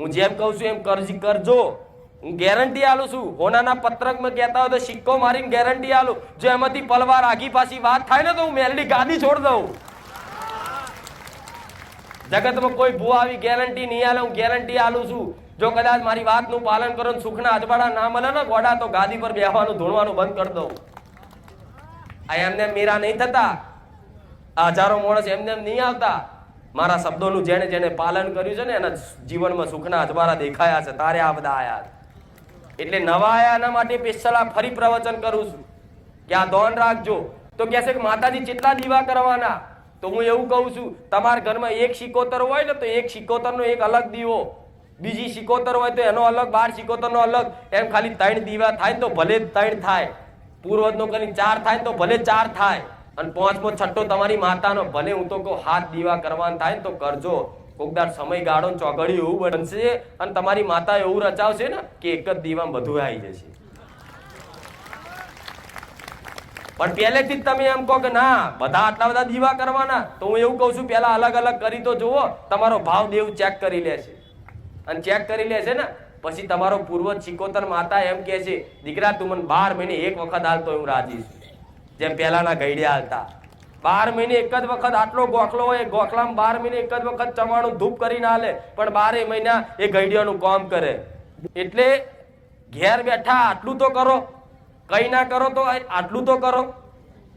હું જેમ કહું છું એમ કરજી, કરજો. હું ગેરંટી આલું છું. હોનાના પત્રકમાં કહેતા હોય તો સિક્કો મારીને ગેરંટી આલું જો એમાંથી પલવાર આગી પાછી વાત થાય ને તો હું મેલડી ગાદી છોડ દઉં. જગતમાં કોઈ ભૂ આવી ગેરંટી નહીં આલે, હું ગેરંટી આલું છું. જો કદાચ મારી વાતનું પાલન કરો સુખના અજવાળા ના મળે ને ગોડા, તો ગાદી પર બેહવાનું, ધોણવાનું બંધ કરી દઉં. આ એમને મીરા નહીં થતા. હજારો માણસ એમને એમ નહીં આવતા. મારા શબ્દોનું જેને જેને પાલન કર્યું છે ને એના જીવનમાં સુખના અજવારા દેખાયા છે, તારે આ બધા આયા એટલે નવા આયા એના માટે પેશલા ફરી પ્રવચન કરું છું કે આ દોન રાખજો. તો કહે છે કે માતાજી કેટલા દીવા કરવાના? તો હું એવું કહું છું, તમારા ઘરમાં એક શિકોતર હોય ને તો એક શિકોતરનો એક અલગ દીવો. બીજી શિકોતર હોય તો એનો અલગ, બાર શિકોતરનો અલગ. એમ ખાલી ત્રણ દીવા થાય તો ભલે ત્રણ થાય. પૂર્વજનો કરીને ચાર થાય તો ભલે ચાર થાય. અને પાંચમો છઠ્ઠો તમારી માતાનો, ભલે હું તો કહું હાથ દીવા કરવાનું થાય ને તો કરજો. કોકદાર સમય ગાળો ચોગડ્યું એવું બનશે અને તમારી માતા એવું રચાવશે ને કે એક જ દીવામાં બધું આવી જશે. પણ પહેલેથી જ તમે એમ કહો કે ના, બધા આટલા બધા દીવા કરવાના, તો હું એવું કહું છું, પહેલા અલગ અલગ કરી તો જુઓ, તમારો ભાવ દેવ ચેક કરી લેશે. અને ચેક કરી લેશે ને, પછી તમારો પૂર્વજ ચિકોતર માતા એમ કહે છે, દીકરા, તું મને બાર મહિને એક વખત હાલતો હું રાજી છું. જેમ પહેલાના ઘડિયા હતા. બાર મહિને એક જ વખત આટલો ગોખલો હોય, ગોખલામાં બાર મહિને એક જ વખત ચવાણું ધૂપ કરીને હાલે, પણ બારે મહિના એ ઘડિયાનું કામ કરે. એટલે ઘેર બેઠા આટલું તો કરો, કઈ ના કરો તો આટલું તો કરો.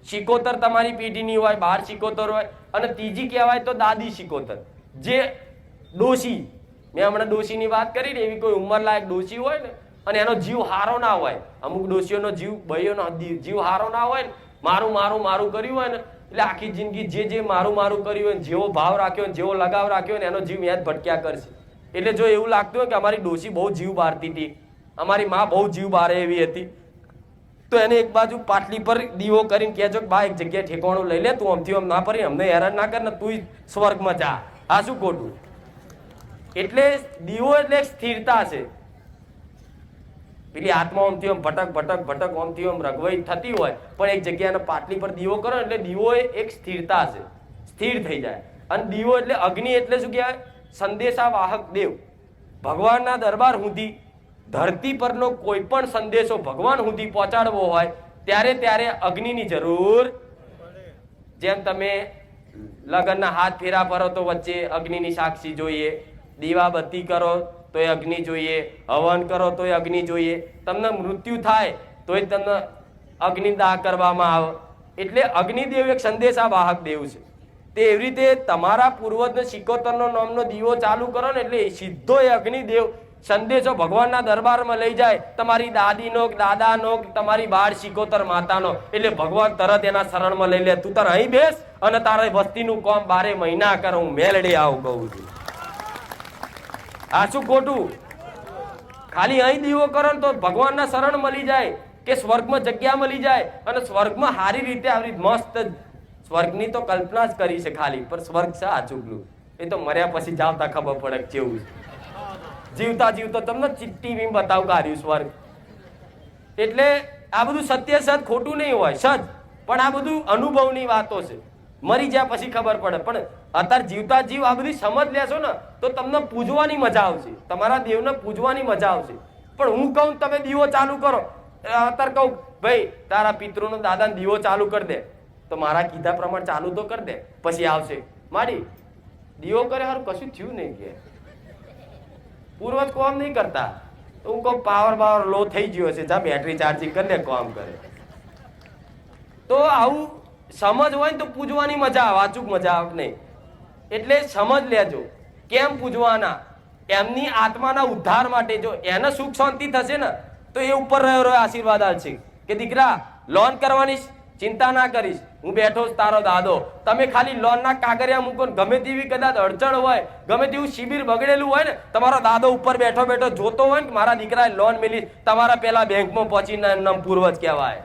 શિકોતર તમારી પેઢીની હોય, બાર શિકોતર હોય, અને ત્રીજી કહેવાય તો દાદી શિકોતર જે ડોશી, મેં હમણાં ડોશીની વાત કરી ને, એવી કોઈ ઉંમરલાયક ડોશી હોય ને, અને એનો જીવ હારો ના હોય. અમુક ડોશીઓનો જીવ, ભાઈઓનો જીવ હારો ના હોય ને મારું મારું મારું કર્યું હોય ને, એટલે આખી જિંદગી જે જે મારું મારું કર્યું હોય ને, જેવો ભાવ રાખ્યો ને, જેવો લગાવ રાખ્યો ને, એનો જીવ યાદ ભટક્યા કરશે. એટલે જો એવું લાગતું હોય કે અમારી ડોશી બહુ જીવ બારતી હતી, અમારી માં બહુ જીવ બારે એવી હતી, તો એને એક બાજુ પાટલી પર દીવો કરીને કહેજો કે બા, એક જગ્યાએ ઠેકવાનું લઈ લે, તું આમથી આમ ના પરી અમને હેરાન ના કર ને, તું સ્વર્ગમાં જા. આ શું ખોટું? એટલે દીવો એટલે સ્થિરતા છે. પેલી આત્મા ઓમથી ઓમ ભટક ભટક ભટક ઓમથી ઓમ રગવાઈ થતી હોય, પણ એક જગ્યાના પાટલી પર દીવો કરો એટલે દીવો એક સ્થિરતા છે. સ્થિર થઈ જાય. અને દીવો એટલે અગ્નિ એટલે શું કહેવાય? સંદેશા વાહક દેવ. ભગવાનના દરબાર સુધી ધરતી પરનો કોઈ પણ સંદેશો ભગવાન સુધી પહોંચાડવો હોય, ત્યારે ત્યારે અગ્નિની જરૂર જેમ તમે લગ્નના હાથ ફેરા ફરો તો વચ્ચે અગ્નિની સાક્ષી જોઈએ, દીવાબત્તી કરો તો એ અગ્નિ જોઈએ, હવન કરો તો એ અગ્નિ જોઈએ. તમને મૃત્યુ થાય તો એ તમને અગ્નિદાહ કરવામાં આવે. એટલે અગ્નિદેવ એક સંદેશા વાહક દેવ છે. તે એવી રીતે તમારા પૂર્વજને સિકોતરનો નામનો દીવો ચાલુ કરો ને એટલે સીધો એ અગ્નિદેવ સંદેશો ભગવાનના દરબારમાં લઈ જાય. તમારી દાદીનો, દાદાનો, તમારી બાળ સિકોતર માતાનો. એટલે ભગવાન તરત એના શરણમાં લઈ લે. તું તાર અહીં બેસ અને તારે વસ્તીનું કામ બારે મહિના કર, હું મેલડે આવું કહું છું. આ શું ખોટું? ખાલી અહીં દીવો કરો તો ભગવાનના શરણ મળી જાય કે સ્વર્ગમાં જગ્યા મળી જાય અને સ્વર્ગમાં સારી રીતે આવી મસ્ત સ્વર્ગની તો કલ્પના જ કરી છે ખાલી, પણ સ્વર્ગ છે આ એ તો મર્યા પછી જાવતા ખબર પડે જેવું જીવતા જીવતા તમને બી બતાવ કાર્યું સ્વર્ગ. એટલે આ બધું સત્ય સત ખોટું નહીં હોય, સજ. પણ આ બધું અનુભવની વાતો છે. મરી જાય પછી ખબર પડે. પણ અત્યારે જીવતા જીવ આ બધી સમજ લેશો ને, તો તમને પૂજવાની મજા આવશે. તમારા દેવને પૂજવાની મજા આવશે. પણ હું કહું તમે દીવો ચાલુ કરો. અત્યારે કહું, ભાઈ, તારા પિતૃનો દાદાને દીવો ચાલુ કરી દે. તો મારા કીધા પ્રમાણે ચાલુ તો કરી દે, પછી આવશે. મારી દીવો કરે હારું કશું થયું નહીં કે. પૂર્વજ કોમ નહીં કરતા. તો હું કહું, પાવર પાવર લો થઈ ગયો છે. જા બેટરી ચાર્જિંગ કરી દે, કોમ કરે. તો આવું સમજ હોય ને તો પૂજવાની મજા આવે અચૂક મજા આવે નહીં. એટલે સમજ લેજો, કેમ પૂજવાના? એમની આત્માના ઉદ્ધાર માટે જો એને સુખ શાંતિ થશે ને, તો એ ઉપર રહ્યો રહ્યો આશીર્વાદ આવશે કે દીકરા લોન કરવાની ચિંતા ના કરીશ. હું બેઠો તારો દાદો. તમે ખાલી લોનના કાગરિયા મૂકો ગમે તેવી કદાચ અડચણ હોય, ગમે તેવું શિબિર બગડેલું હોય ને, તમારો દાદો ઉપર બેઠો બેઠો જોતો હોય ને મારા દીકરાએ લોન મેલી, તમારા પેલા બેંકમાં પહોંચીને એમ પૂર્વજ કહેવાય.